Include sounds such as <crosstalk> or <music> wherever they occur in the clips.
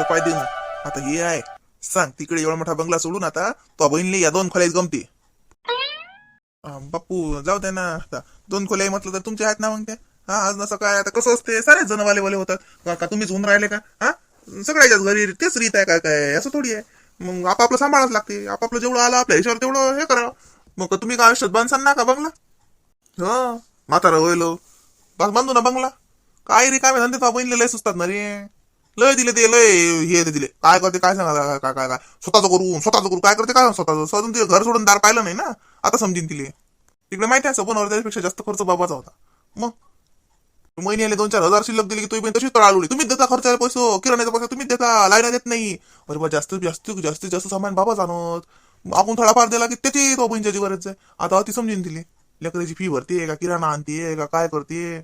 हे पाय दे ना आता हे आहे. सांग तिकडे एवढा मोठा बंगला सोडून आता तो बहिणीला या दोन खोल्यात गमते. बापू जाऊ दे ना. आता दोन खोल्या आहे म्हटलं तर तुमच्या आहेत ना मग ते? हा आज नसं काय आता कसं असते? सारे जण वाले वाले होतात. का तुम्हीच होऊन राहिले का? हा? सगळ्याच्याच घरी तेच रीत आहे काय काय? असं थोडी आहे. मग आपापलं सांभाळाच लागते. आपापलं जेवढं आलं आपल्या हिशोबावर तेवढं हे करा. मग तुम्ही काय आयुष्यात बांधसान ना का बंगला? हो म्हातारा होईल बस बांधू ना बंगला. काय रे काय धंदे तो बहिणीला लय सुचतात ना रे. लय दिले ते लय हे ते दिले. काय करते काय सांगा काय काय काय स्वतःच करू स्वतःच करू. काय करते काय स्वतःच. स्वतः तिला घर सोडून दार पाहिलं नाही ना? आता समजीन तिले. तिकडे माहिती आहे सपनवर त्याच्यापेक्षा जास्त खर्च बाबाचा होता. मग? महिन्याला दोन चार हजार शिल्लक दिली की तुम्ही पण तशी तळालुली तुम्हीच देता खर्चाला पैसे किराण्याचा पैसा तुम्हीच देता लाईना देत नाही. अरे बा जास्त जास्त जास्तीत जास्त सामान बाबा जाणवत. मग आपण थोडाफार दिला की त्याची तो बहिणीची गरज आहे. आता ती समजून दिली लेकराची फी भरते का? किराणा आणते का? काय करते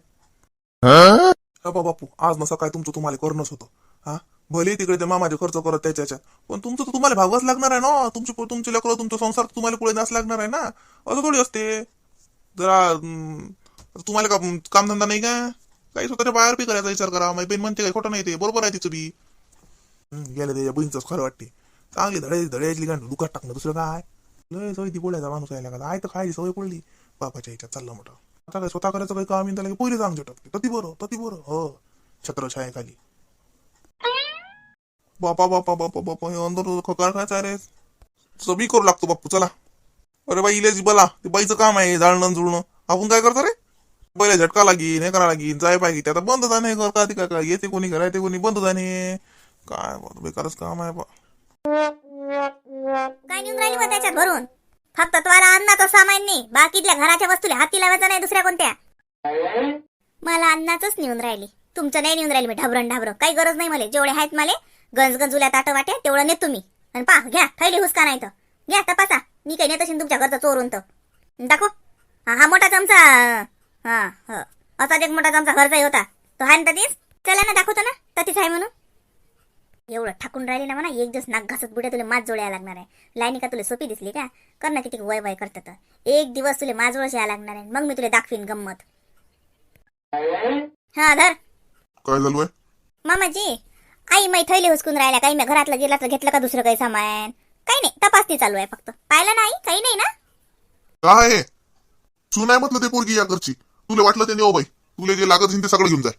हा? बापू आज नसा काय तुमचं तुम्हाला करणंच होतं. हा? भले तिकडे ते मामाचे खर्च करत त्याच्या पण तुमचं तर तुम्हाला भागवाच लागणार आहे ना. तुमची तुमचे लेकर तुमचा संसार तुम्हाला पुढे नाच लागणार आहे ना. असं थोडी असते. जरा तुम्हाला का कामधंदा नाही का? काही स्वतःच्या बाहेर बी करायचा विचार करा. माझी बहीण म्हणते काय खोटं नाही ते. बरोबर आहे तिचं बी. गेलं त्याच्या बहीणच खरं वाटते. चांगली धडे धड्याची गांड दुखात टाकणं दुसरं काय? लय सवय ती बोलायचा माणूस आहे का आय तर खायची सवय पडली. बापाच्या ह्याच्यात चाललं मोठं. आता काय स्वतः करायचं काही काम त्याला पहिले चांगले टाकते तती बरं तती बरं. हो छत्रछाया बापा बापा बापा बापा हे अंदर खकार खायचा रे बी करू लागतो बापू चला. अरे बाई इलेच बला. ते बाईचं काम आहे जाळणं जुळणं. आपण काय करतो रे? पहिले झटका लागेल हे करा लागेल जाय पाहिजे. ते आता बंद जाणे कर का ती काय काय येते कोणी घरा येते कोणी बंद जाणे काय बा, बेकारच काम आहे बा. काय नेऊन राहिली मग त्याच्यात भरून? फक्त तुम्हाला अन्नाचं सामान नाही. बाकीतल्या घराच्या वस्तूला हाती लावायचं नाही दुसऱ्या कोणत्या? मला अन्नाचंच नेऊन राहिली. तुमचं नाही नेऊन राहिली मी ढाबरण ढाबर. काही गरज नाही मला. जेवढे आहेत मला. गंज गंजुल्या ताट वाटे तेवढं नेतो मी आणि पा घ्या थैली हुसका नाही तर. घ्या तपासा. मी काही नेत असेल तुमच्या घरचं चोरून तर. दाखव. हा हा मोठा चमचा हा हो. असाच एक मोठा चमचा घरचाही होता. तो आहे ना तधीच चला ना दाखवतो ना. ततीच आहे म्हणून. एवढं ठाकून राहिले ना म्हणा एक दिवस नाक घासत बुड्या तुला मात जोड्या लागणार आहे. लाईनी का तुला सोपी दिसली का? कर ना किती वय वय करतात एक दिवस तुला माझवळच यायला लागणार आहे. मग मी तुला दाखवीन गंमत. हा धर. काय झालं मामाजी आई मै थैली हुसकून राहिल्या काही मी घरातलं गेला तर घेतलं का दुसरं काही सामान? काही नाही तपासणी चालू आहे फक्त. पाहिलं नाही काही नाही ना? काय? आहे? सून आहे म्हटलं ते पोरगी या घरची? तुला वाटलं ते नेओ बाई. तुला जे लागत असेल ते सगळं घेऊन जाय.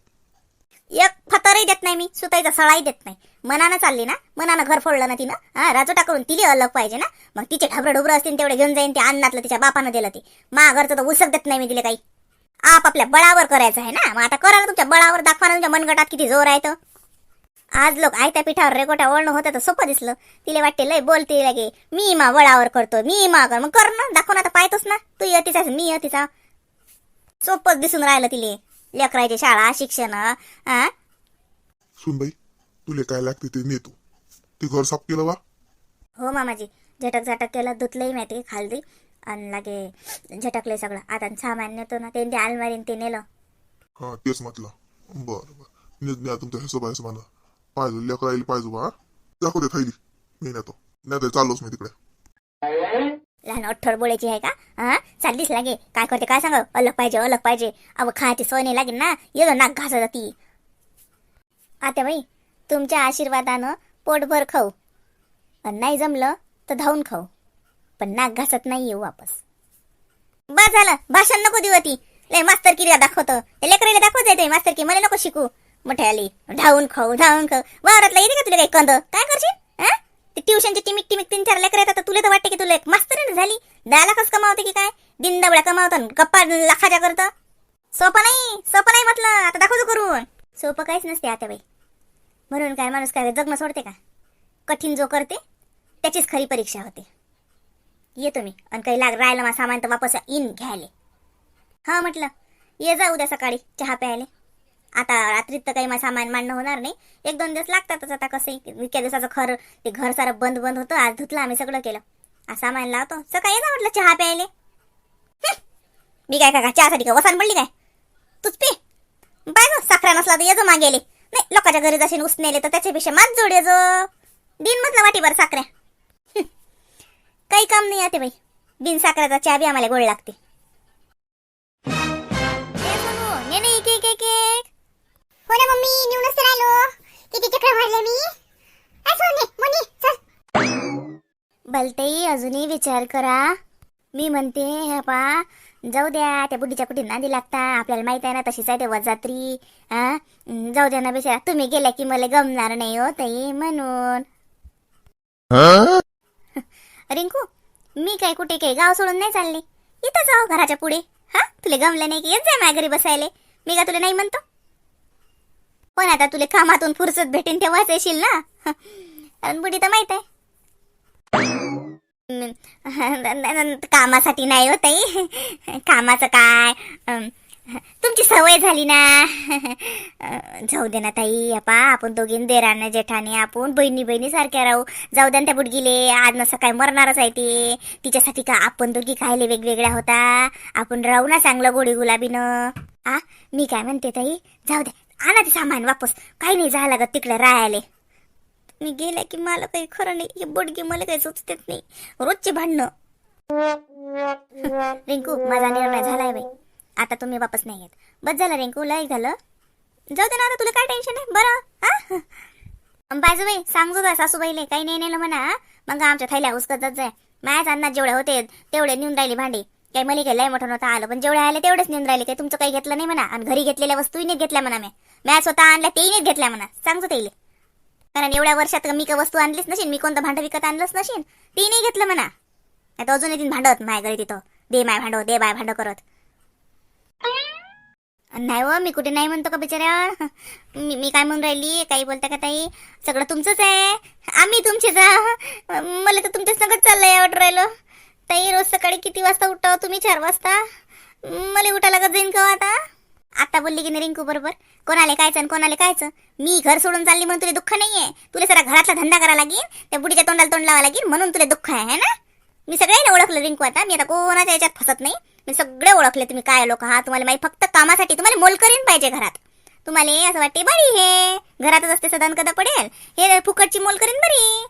एक फतरही देत नाही मी सुताईचा सळाही देत नाही. मनानं चालली ना? मनानं घर फोडलं ना तिनं? हा राजोटा करून तिली अलग पाहिजे ना? मग तिचे ढबरं ढुबरं असतील तेवढे घेऊन जाईन ते अन्नातलं तिच्या बापानं दिलं ते. मा घरचं तर उसक देत नाही मी तिला काही. आप आपल्या बळावर करायचं आहे ना? मग आता करा ना तुमच्या बळावर दाखवा ना तुमच्या मनगटात किती जोर आहे तो आज लोक आयत्या पिठावर रेकोट्या वळणं होतं तर सोपं दिसलं. तिला वाटते लय बोलते लगे. मी मा बळावर करतो मी मा कर. मग कर ना दाखव ना आता पाहतोस ना. तू यतीचा मी यतीचा सोपंच दिसून राहिलं तिले. लेकरायची शाळा शिक्षण हा सुन बाई तुले काय लागते ते नेतो. ते घर साफ केलं वा. हो मामाजी झटक झटक केलं धुतलंही माहिती खालदी आणि लागे झटकले सगळं. आता सामान नेतो ना ते ते अलमारीन ते नेलं. हा तेच म्हटलं. बरं बरं. तुमच्या हिशोबा हिशोबानं पाहिजे लेकर राहील पाहिजे बा दाखव दे थैली. मी नेतो. नाही तर चाललोच मी तिकडे. लहान अठ्ठर बोलायची आहे का? हा? चाललीच लागे. काय करते काय सांग अलग पाहिजे अलग पाहिजे. अव खायची सोय नाही लागेल ना. येतो नाक घासत जाती आता बाई तुमच्या आशीर्वादानं पोटभर खाऊ. आणि नाही जमलं तर धावून खाऊ. पण नाक घासत नाही येऊ वापस. बस झालं. भाषण नको देऊ ती लय मास्तर किरी दाखवतं लेकराला दाखवत जायचं मास्तर की मला नको शिकू. मोठ्या आली धावून खाऊ धावून खाऊ. वावरातला येते का तुला काही कंद? काय करशील? हा? ते ट्युशनची टिमिक टिमिक तीन चार लेकर येतात तुला तर वाटते की तुला एक मास्तर झाली. दहा लाखच कमावते की काय? दिन दबड्या कमावतं गप्पा लाखाच्या करतं. सोपं नाही सोपं नाही म्हटलं. आता दाखवतो करून. सोपं काहीच नसते आता बाई. म्हणून काय माणूस काय जगणं सोडते का? कठीण जो करते त्याचीच खरी परीक्षा होते. येतो मी. आणि काही लाग राहिलं मा सामान तर वापस इन घ्यायले. हा म्हटलं ये जा उद्या सकाळी चहा प्यायले. आता रात्रीत तर काही माझं सामान मांडणं होणार नाही. एक दोन दिवस लागतातच आता कसं इतक्या दिवसाचं खर ते घर सारं बंद बंद होतं. आज धुतलं आम्ही सगळं केलं. आज सामान लावतो. सकाळी ना म्हटलं चहा प्यायले. मी काय काका चहासाठी का वसान पडली काय? तूच पे. बाय गं साखरा नसला तर येजो मागेले. नाही लोकांच्या घरी जसे उसनेले तर त्याच्यापेक्षा माझ जोड येजो दिन दिन म्हटलं वाटीभर साखऱ्या. काही काम नाही आता बाई. बिन साखरेचा चहा बी आम्हाला गोड लागते. केक केक हो ना मम्मी. आलो किती चक्र मारले मी. अजूनही विचार करा. मी म्हणते हे पा जाऊ द्या. त्या बुढीच्या कुठे नांदी लागता? आपल्याला माहीत आहे ना तशीच आहे तेव्हा जात्री हा जाऊ द्या ना बेचारा तुम्ही गेल्या की मला गमणार नाही हो ताई म्हणून. रिंकू मी काय कुठे काही गाव सोडून नाही चालले? इथं जाऊ घराच्या पुढे. हा? तुला गमलं नाही की येत जाय माझ्या घरी बसायला? मी का तुला नाही म्हणतो? पण आता तुला कामातून फुरसत भेटेन तेव्हाच येशील ना? कारण बुडी तर माहीत आहे. कामासाठी नाही हो ताई. कामाचं काय? तुमची सवय झाली ना? जाऊ दे ना ताई अपा आपण दोघीं देराने जेठाने आपण बहिणी बहिणी सारख्या राहू. जाऊ द्या ना त्या बुडगीले आज न सकाळी मरणारच आहे ते. तिच्यासाठी का आपण दोघी खायले वेगवेगळ्या होता? आपण राहू ना चांगलं गोडी गुलाबीनं आ मी काय म्हणते ताई? जाऊ दे. आणा ते सामान वापस. काही नाही जायला लागत तिकडे राहायले. मी गेले की मला काही खरं नाही. हे बोडगी मला काही सुचतेच नाही. रोजचे भांडणं. <laughs> रिंकू माझा निर्णय झालाय बाई. आता तुम्ही वापस नाही येत. बस झालं रिंकू लय झालं. जाऊ दे ना आता तुला काय टेन्शन आहे? बरं हा? <laughs> बाजू बाई सांगू का सासूबाईले. काही नाही नेलं म्हणा मग आमच्या थैल्या उसकत जात जाय माझ्याच अन्नात जेवढे होते तेवढे नेऊन राहिले भांडी. काही मला काही लय मोठं नव्हतं आलं पण जेवढे आले तेवढेच नेऊन राहिले. काही तुमचं काही घेतलं नाही म्हणा. आणि घरी घेतलेल्या वस्तूही नाही घेतल्या म्हणा मी. मॅ स्वतः आणल्या तेही घेतल्या म्हणा. सांगतो तेले कारण एवढ्या वर्षात मी का वस्तू आणलीच नशीन मी कोणतं भांडं विकत आणलंच नशीन ते नाही घेतलं म्हणा. नाही तर अजून येतील भांडत माझ्या घरी तिथं. दे माय भांडव दे बाय भांड करत. नाही व मी कुठे नाही म्हणतो का बिचाऱ्या. मी मी काय म्हणून राहिली काही बोलता का ताई? सगळं तुमचंच आहे. आम्ही तुमचेच मला तर तुमच्या संगत चाललंय आवड राहिलो. ताई रोज सकाळी किती वाजता उठाव तुम्ही? चार वाजता. मला उठायला का जाईन का हो आता? आता बोलली की नाही रिंकू बरोबर? कोणाले कायचं आणि कोणाले कायचं? मी घर सोडून चालली म्हणून तुला दुःख नाहीये? तुला सगळा घरातला धंदा करावा लागेल त्या बुडीच्या तोंडाला तोंड लावा लागेल म्हणून तुला दुःख आहे ना? मी सगळ्यांना ओळखलं रिंकू आता. मी आता कोणाच्या याच्यात फसत नाही. मी सगळे ओळखले तुम्ही काय लोक हा तुम्हाला माहिती फक्त कामासाठी. तुम्हाला मोल करीन पाहिजे घरात. तुम्हाला असं वाटते बरी हे. घरातच असते सदान कदा पडेल. हे फुकटची मोलकरीन बरी.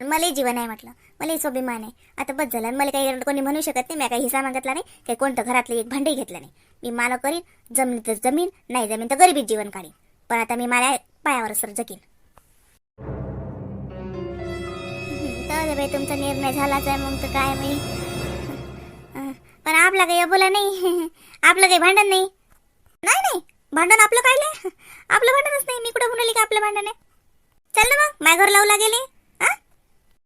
मलाही जीवन आहे म्हटलं. मलाही स्वाभिमान आहे. आता बस झालं. मला काही कोणी म्हणू शकत नाही. मी काही हिस्सा मागितला नाही. काही कोणतं घरातलं एक भांडे घेतलं नाही. मी मला करीन. जमीन तर जमीन नाही जमीन तर गरिबीत जीवन काढीन. पण आता मी मला पायावर सर जगीन. तर बाई तुमचा निर्णय झालाच आहे. मग तर काय मी पण आपला काही बोला नाही. आपलं काही भांडण नाही. नाही नाही. भांडण आपलं काय आपलं भांडणच नाही. मी कुठं म्हणाली का आपलं भांडण आहे? चल ना मग. माझ्या घर लावू लागेल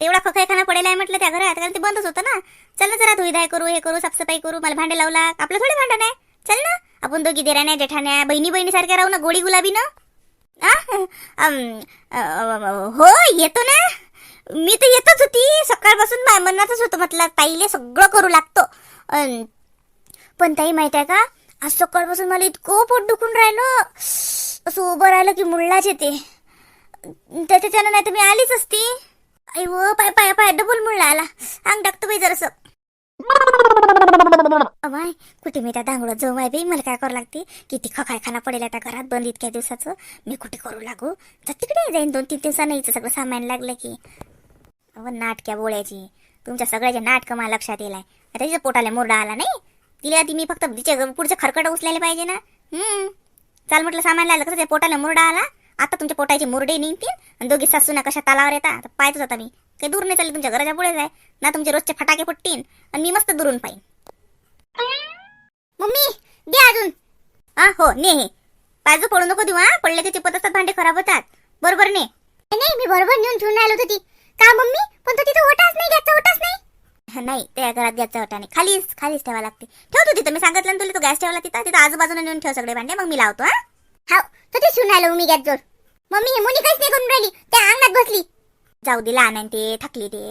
एवढा फकायखाना पडेला आहे म्हटलं त्या घरात कारण ते बंदच होतं ना. चल ना जरा धुईधाय करू हे करू साफसफाई करू. मला भांडे लावला. आपलं थोडे भांडण आहे. चल ना. आपण दोघी देराण्या जेठाण्या बहिणी बहिणी सारख्या राहू ना गोडी गुलाबी ना. हो येतो ना. मी तर येतच होती. सकाळपासून माय मनातच होतं म्हटलं ताईले सगळं करू लागतो. अन, पण ताई माहीत आहे का? आज सकाळपासून मला इतकं पोट दुखून राहिलं. असं उभं राहिलं की मुळलाच येते त्याच्यानं नाही तर मी आलीच असती. आई व पाय पाय पाय डबल मुळला आला. अंग टाकतो बाई जरासं. अवाय कुठे मी त्या दांगडत जाऊ माय बाई? मला काय करावं लागते? किती खखायखाना पडेल आता घरात बंद इतक्या दिवसाचं. मी कुठे करू लागू? तर तिकडे जाईन दोन तीन दिवसानं यायचं सगळं सामान लागलं की. अव नाटक्या बोळ्याची. तुमच्या सगळ्याच्या नाटकं मला लक्षात येलाय आता तिच्या पोटाला मुरडा आला नाही? तिला आधी मी फक्त तिच्या पुढचं खरकट उचलायला पाहिजे ना? हम्म. चाल म्हटलं सामान लागलं कसं त्या पोटाला मुरडा आला? आता तुमच्या पोटाची मुरडे निघतील आणि दोघी सासूना कशा तालावर येतात आता पाहतच आता मी. काही दूर नाही चालली तुमच्या घराच्या पुढे जाय ना तुमचे रोजचे फटाके फुटतील आणि मी मस्त दुरून पाहिन. मम्मी दे अजून. हा हो ने हे बाजू पडू नको देऊ हा. पडले ते चिपत असतात भांडे खराब होतात. बरोबर ने? नाही मी बरोबर नेऊन ठेवून आलो होती. का मम्मी? पण तो तिथे ओटाच नाही घ्यायचा ओटाच नाही. नाही त्या घरात गॅसचा ओटा नाही. खालीच खालीच ठेवा लागते. ठेवतो तिथं मी सांगितलं ना तुला तो गॅस ठेवला तिथं. तिथं आजूबाजूला नेऊन ठेव सगळे भांडे मग मी लावतो हा. हाव तर ते शिवून आलो मी गॅस जोर मम्मी हे मुली काहीच नाही करून राहिली? त्या अंगणात बसली. जाऊ दे लहान ते थकली ते.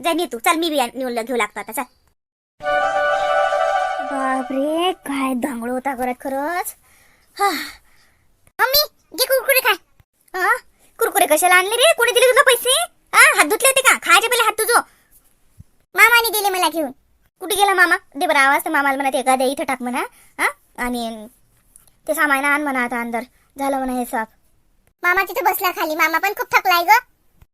जा नी तू. चल मी बी नेऊन घेऊ लागतो आता. चल. बापरे काय दांगड होता करत खरंच. हा. मम्मी घे कुरकुरे काय हा कुरकुरे कशाला आणले रे? कोणी दिले तुला पैसे? हा हात धुतले होते का? खायचे पहिले हात तुझो. मामाने दिले मला घेऊन. कुठे गेला मामा? दे बरं आवाज. तर मामाला म्हणा ते गाद्या इथं टाक म्हणा. हा आणि ते सामान आण म्हणा आता अंदर. झालं म्हणा हे साफ. मामा तिथे बसला खाली. मामा पण खूप थकलाय ग.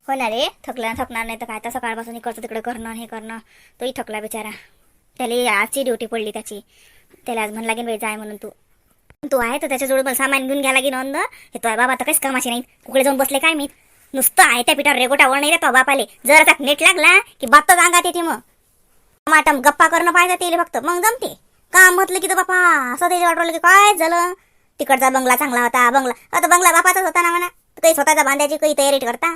हो ना रे थकला थकणार नाही तर काय? तर सकाळपासून इकडचं तिकडे करणं हे करणं. तोही थकला बिचारा. त्याला आजची ड्युटी पडली त्याची. त्याला आज म्हण लागेल वेळ जाय म्हणून तू. तू आहे तर त्याच्याजवळ मला सामान घेऊन घ्यायला लागेल अंद हे तो बाबा तर काहीच कामाची नाही. कुकडे जाऊन बसले काय मी? नुसतं आहे त्या पिठावर रेगोटावर नाही रे तो बापाले. जर आता नेट लागला की बातच अंगात येते मग. मग आता गप्पा करणं पाहिजे ते फक्त. मग जमते. काम म्हटलं की तो बापा असं त्याच्या वाटवलं की काय झालं? तिकडचा बंगला चांगला होता बंगला आता बंगला बापाचाच होता ना म्हणा. काही स्वतःचा बांधायची काही तयारी करता?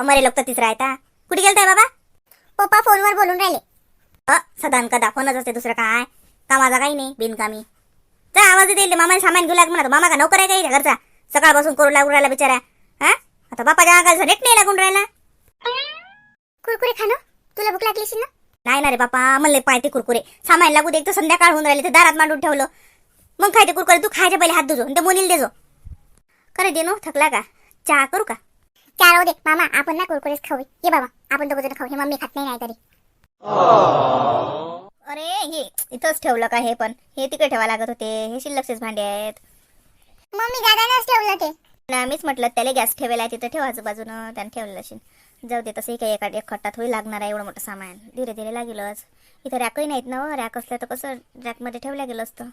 मरे लोक तर तिसरा येता कुठे गेलताय बाबा? पप्पा फोनवर बोलून राहिले. अ सदान कदा फोनच असते दुसरं काय? कामाचा काही नाही बिनकामी. जा आवाज येते मामाने सामान घेऊ लाग म्हणा. मामा का नोकर आहे काही घरचा? सकाळपासून करू लागून राहिला बिचारा. हा? आता बापाच्या अंगाला नेट नाही लागून राहिला. कुरकुरे खाणं? तुला भूक लागली ना? नाही ना रे बापा म्हणले पायते कुरकुरे. सामान लागू दे तर संध्याकाळ होऊन राहिले ते दारात मांडून ठेवलं. मग खायचे कुरकुरे तू खायच्या पहिले हात धुजो ते मुलीला देजो करे दे नो थकला का? चहा करू का? चहा राहू दे मामा आपण ना कुरकुरेच खाऊ. ये बाबा आपण दोघं जण खाऊ. हे मम्मी खात नाही नाही तरी अरे हे इथंच ठेवलं का हे पण? हे तिकडे ठेवा लागत होते. हे शिल्लकचेच भांडे आहेत. मम्मी दादानच ठेवलं ते. ना मीच म्हटलं त्याला गॅस ठेवायला आहे तिथं ठेवायचं बाजूनं त्यानं ठेवलं असेल जाऊ दे तसंही काही एका एक खट्टात होईल लागणार आहे एवढं मोठं सामान. धीरे धीरे लागेलच. इथं रॅकही नाहीत ना हो. रॅक असल्या तर कसं रॅकमध्ये ठेवल्या गेलं असतं?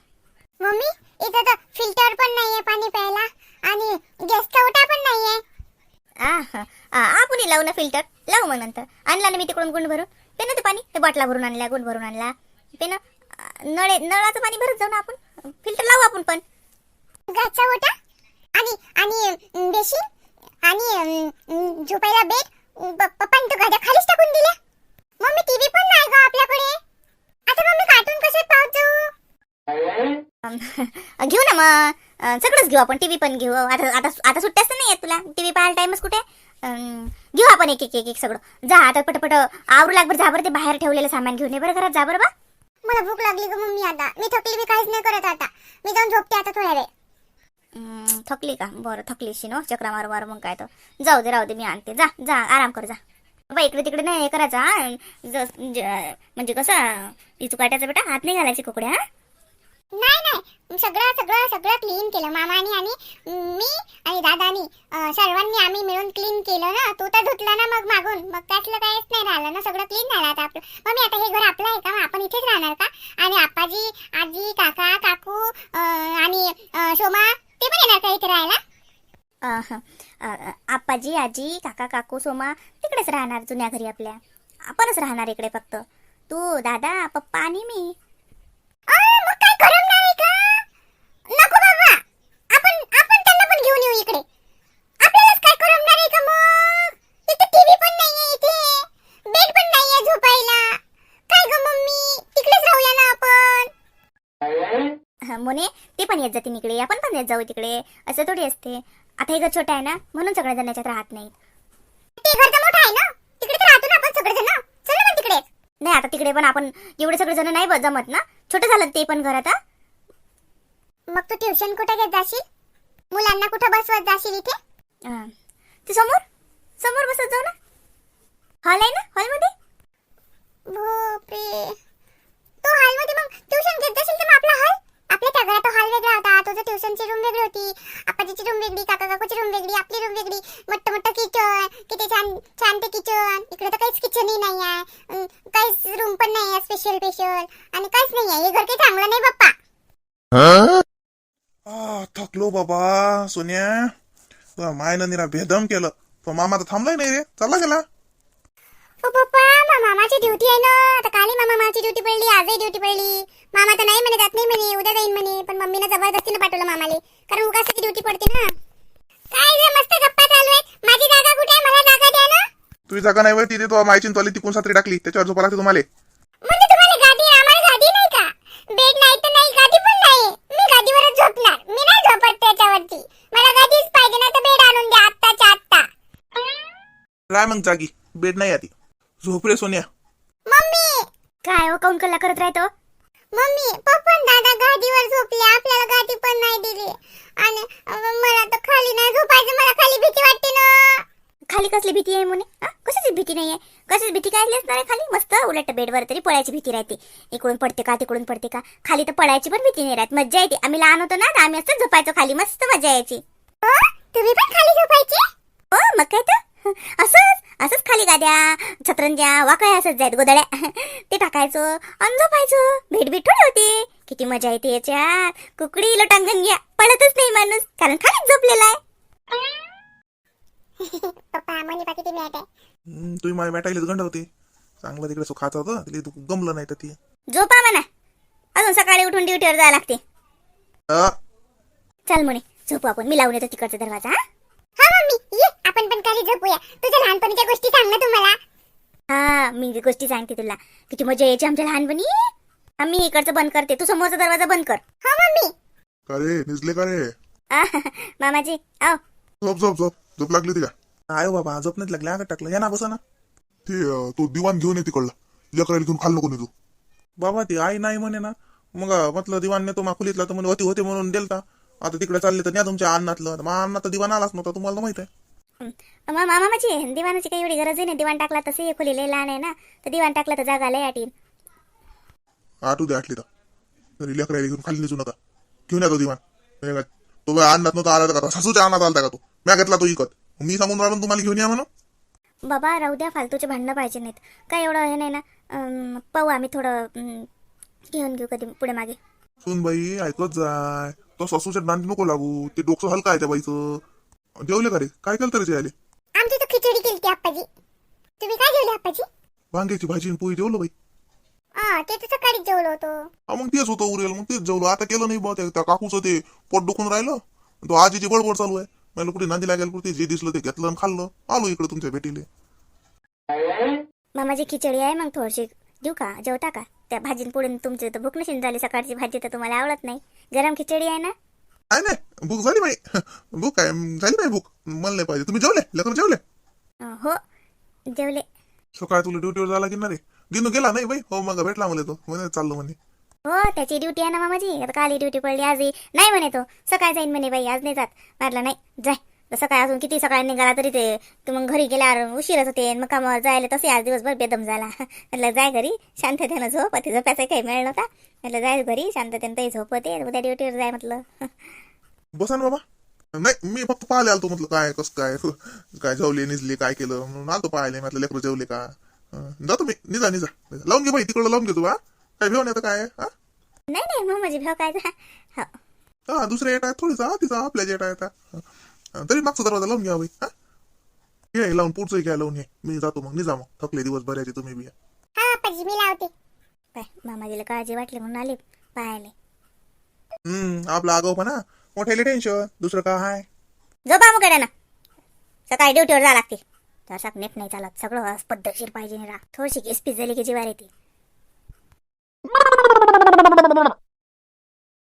मम्मी इथं तर फिल्टर पण नाहीये पाणी प्यायला आणि गॅसचा ओटा पण नाहीये. आ हा आ, आपण लावू ना फिल्टर लावू मग नंतर. आणला ना मी तिकडून गुंड भरून. पे ना ते पाणी? ते बाटला भरून आणला गुंड भरून आणला पे ना आ, नळे नळाचं पाणी भरत जाऊ ना आपण. फिल्टर लावू आपण पण. गॅसचा ओटा आणि आणि बेसिन आणि अं, अं, झोपायला बेड पप्पांनी तर गाड्या खालीच टाकून दिल्या. मम्मी टीव्ही पण नाही ग आपल्याकडे. आता मम्मी कार्टून कशात पाहत जाऊ? <laughs> घेऊ ना मग. सगळंच घेऊ आपण. टीव्ही पण घेऊ. आता आता आता सुट्ट्याच नाही आहेत तुला. टीव्ही पाहायला टाइमच कुठे? घेऊ आपण एक एक एक एक सगळं. जा आता पटपट आवरू लागबर जा बरं ते बाहेर ठेवलेलं सामान घेऊन ये. बरं घरात जा बरं बा. मला भूक लागली ग मम्मी आता. मी थकली मी काहीच नाही करत आता. मी जाऊन झोपते आता थोड्या वेळ. थकली का? बरं थकलीशी नो? चक्रा मारू मारू मग काय तर. जाऊ दे राहू दे मी आणते. जा जा आराम कर जा. बाबा इकडे तिकडे नाही हे करायचा म्हणजे कसं इचू काट्याचा बेटा हात नाही घालायचे कुकड्या हा? नाही नाही. सगळं सगळं सगळं क्लीन केलं. मामानी आणि मी आणि दादानी. सर्वांनी आम्ही मिळून क्लीन केलं ना. तू तर धुतला ना मग मागून. मग त्यातलं काहीच नाही राहिलं ना. सगळं क्लीन झालं आता आपलं. मग मी आता हे घर आपलं आहे का? मग आपण इथेच राहणार का? आणि आप्पाजी आजी काका काकू आणि शोमा ते पण येणार का इथे राहायला? आप्पाजी आजी काका काकू सोमा तिकडेच राहणार जुन्या घरी आपल्या. आपणच राहणार इकडे फक्त. तू दादा पप्पा आणि मी अं, मग काय करमणार आहे का नको बाबा. आपण आपण त्यांना पण घेऊन येऊ इकडे. आपल्यालाच काय करमणार आहे का मग? इथे टीव्ही पण नाहीये इथे. बेड पण नाहीये झोपायला. काय ग मम्मी? तिकडेच राहूया ना आपण. मोने ते पण येत जाते इकडे. आपण पण येत जाऊ तिकडे. असं थोडी असते. आता हे घर छोटं आहे ना म्हणून सगळे जण याच्यात राहत नाहीत. ते घर तर मोठं आहे ना? तिकडे तर राहतो ना आपण सगळे जण. चल ना तिकडे नाही आता तिकडे पण आपण एवढे सगळे जण नाही जमत ना? छोटं झालं ते पण घर आता. मग तू ट्युशन कुठे घेत जाशील? मुलांना कुठं बसवत जाशील इथे? अं, ते समोर? समोर बसत जाऊ ना. हॉल आहे ना हॉलमध्ये भोपे. तू हॉलमध्ये मग ट्युशन घेत जाशील तर मग आपला हॉल आपल्या त्या घरात हॉल वेगळा होता. तुझं ट्युशनची रूम वेगळी होती. आपाजीची रूम वेगळी काका काकूची रूम वेगळी आपली रूम वेगळी. मोठं मोठं किचन किती छान छान ते किचन इकडे तर काहीच किचनही नाही आहे. काहीच रूम पण नाही आहे स्पेशल स्पेशल आणि काहीच नाही आहे. हे घर काही चांगलं नाही बाप्पा. आ, थकलो बाबा सोन्या. तुझ्या मायनं निरा भेदम केलं. पण मामा तर थांबलाय नाही रे. चालला गेला. ओ पप्पा मा मामाची ड्युटी आहे ना. आता कालही मामा मामाची ड्युटी पडली आजही ड्युटी पडली. मामा तर नाही म्हणे जात नाही म्हणे. उद्या जाईन म्हणे. पण मम्मीनं जबरदस्तीनं पाठवलं मामाले. कारण उगाच ड्युटी पडते ना. काय रे मस्त गप्पा चालू आहेत. माझी जागा कुठे आहे? मला जागा द्या ना. तुझी जागा नाही वेळ तिथे तो मायची तोली तिकून सात्री टाकली. त्याच्यावर झोपा लागते तुम्हाला म्हणजे तुम्हाला गादी आहे, आम्हाला गादी नाही का बेड नाही तर नाही गादी पण नाही मी गादीवरच झोपणार मी नाही झोपत त्याच्यावरती मला गादीच पाहिजे ना तर बेड आणून द्या आत्ताच्या आत्ता राय मग जागी. बेड नाही आधी. झोप रे सोन्या. मम्मी! काय हो काऊन कल्ला करत राहतो? मम्मी पप्पा दादा गादीवर झोपले. आपल्याला गादी पण नाही दिली. आणि मला तर खाली नाही झोपायचं. मला खाली भीती वाटते ना. खाली कसली भीती आहे म्हणे हा? कशाची भीती नाही आहे? कशाची भीती काय असणार आहे खाली? मस्त उलट बेडवर तरी पळायची भीती राहते. इकडून पडते का तिकडून पडते का? खाली तर पळायची पण भीती नाही राहत. मज्जा येते. आम्ही लहान होतो ना तर आम्ही असं झोपायचो खाली. मस्त मजा यायची. हो? तुम्ही पण खाली झोपायचे? हो मग काय तर. असंच. असंच खाली गाद्या छत्रंज्या वाकळ्या असंच जायत गोदड्या ते टाकायचं आणि झोपायचं. भेट भेट थोडी होते. किती मजा येते याच्यात. कुकडी लोटांगण घ्या पडतच नाही माणूस. कारण खालीच झोपलेला आहे. <laughs> मिळत आहे. हम्म, तुम्ही माझ्या मॅटाईलाच गंड होते. चांगलं तिकडे सुखाचं होतं. तिला इथं गमलं नाही तर ती. झोपा म्हणा. अजून सकाळी उठून ड्युटीवर जायला लागते. अ, चल म्हणे झोपू आपण. मी लावून येतो तिकडचा दरवाजा हा? हा मम्मी ये. आपण पण खाली झोपूया. तुझ्या लहानपणीच्या गोष्टी सांग ना तुम्हाला. हा मी जी गोष्टी सांगते तुला. किती मजा यायची आमच्या लहानपणी. हा, मी इकडचं बंद करते. तू समोरचा दरवाजा बंद कर. हो मम्मी. का रे? निजले का रे? आ, मामाजी आओ. झोप झोप झोप. झोप लागली ती का? आयो बाबा झोप नाही लागली. अंगात टाकलं. या ना बसा ना. ते अं, तो दिवाण घेऊन ये तिकडला. लेकराला घेऊन खाल्लं कोणी तू. बाबा ती आई नाही म्हणे ना. मग म्हटलं दिवाण नेतो माखुलीतला तर म्हणे होती होते म्हणून देलता. आता तिकडे चालले तर न्या तुमच्या अन्नातलं. मग अन्नात तर दिवाण आलाच नव्हता तुम्हाला माहीत आहे. मा- मामाजी दिवाणाची काही एवढी गरज आहे नाही. दिवाण टाकला तसे खोली लय लहान आहे ना. तर दिवाण टाकला तर जागा लय आटीन. आठू दे आठली तर. तरी लेकराला घेऊन खाली निघू नका. घेऊन या तो दिवाण. हे काय, तो बाई अन्नात नव्हता आला का? सासूच्या अन्नात आलता का तो? म्या घेतला तो इकत. मी सांगून राहिलो ना तुम्हाला घेऊन या म्हणून. बाबा राहू द्या फालतूचे भांडणं पाहिजे नाहीत. काय एवढं हे नाही ना. अं, पाहू आम्ही थोडं अं, घेऊन घेऊ कधी पुढे मागे. सुन बाई ऐकत जाय. तो सासूच्या नांदी नको लागू. ते डोकं हलका आहे त्या बाईचं. जेवले का रे? काय केलं तरी आले आमची तर खिचडी केली आप्पाजी. तुम्ही काय जेवले आप्पाजी? वांग्याची भाजी आणि पोळी जेवलं बाई. हा ते तर सकाळीच जेवलो होतो. हा मग तेच होतं उरेल मग तेच जेवलो. आता केलं नाही बा त्या त्या काकूचं ते पोट दुखून राहिलं. तो आजीची बडबड चालू आहे. मला कुठे नांदी लागेल कुठे जे दिसलं ते घेतलं आणि खाल्लं. आलो इकडे तुमच्या भेटीले. मामाजी खिचडी आहे मग थोडीशी देऊ का? जेवता का? त्या भाजीन पुढे तुमची तर भूक नशीन झाली सकाळची भाजी तर तुम्हाला आवडत नाही. गरम खिचडी आहे ना? काय नाही भूक झाली बाई. भूक काय झाली बाई भूक. मला नाही पाहिजे. तुम्ही जेवले? लेकर जेवले? अं, हो. जेवले. सकाळी तुला ड्युटीवर जायला की ना रे. दिनू गेला नाही बाई. हो मग भेटला मला तो. म्हणे चाललो म्हणे. हो त्याची ड्युटी आहे ना मामाजी. आता काली ड्युटी पडली आज ही. नाही म्हणे तो. सकाळी जाईन म्हणे बाई. आज नाही जात. म्हटलं नाही जाय. सकाळी अजून किती सकाळी निघाला तरी ते मग घरी गेल्यावर उशीरच होते. मग कामावर जायला तसे आज दिवसभर बेदम झाला. म्हटलं जाय घरी शांततेनं झोप. ते झोपायचं काही मिळलं नव्हता. म्हटलं जाय घरी शांततेनं तरी झोप होते उद्या ड्युटीवर जाय म्हटलं. बसा ना बाबा. नाही मी फक्त पाहिले आलतो म्हटलं काय कसं काय काय जेवले निजले काय केलं? म्हणून आलतो पाहिले म्हटलं लेकरं जेवले का? जातो मी. निजा निजा. लावून घे बाई तिकडं लावून घे तू हा. काय घेऊन येतं काय हा? नाही नाही मग माझी भाव काय हो. हा दुसऱ्या येटा थोडीसा हा तिचा आपल्या जेटा येता तरी मागचा दरवाजा लावून घ्या बाई हा. घे लावून पुढचंही घ्या लावून घे. मी जातो मग निजा मग. थकले दिवस भरायचे तुम्ही बी. हा आप्पाजी मी लावते. काय मामाजीला काळजी वाटली म्हणून आले. पाहायला. हम्म आपला आगाऊपणा. मोठ्याले टेन्शन दुसरं काय हाय? झोपा मग ना सकाळी ड्युटीवर जा लागते. तसा नेट नाही चालत. सगळं पद्धतशीर पाहिजे राग थोडीशी केस पीस झाली की जीवार येते.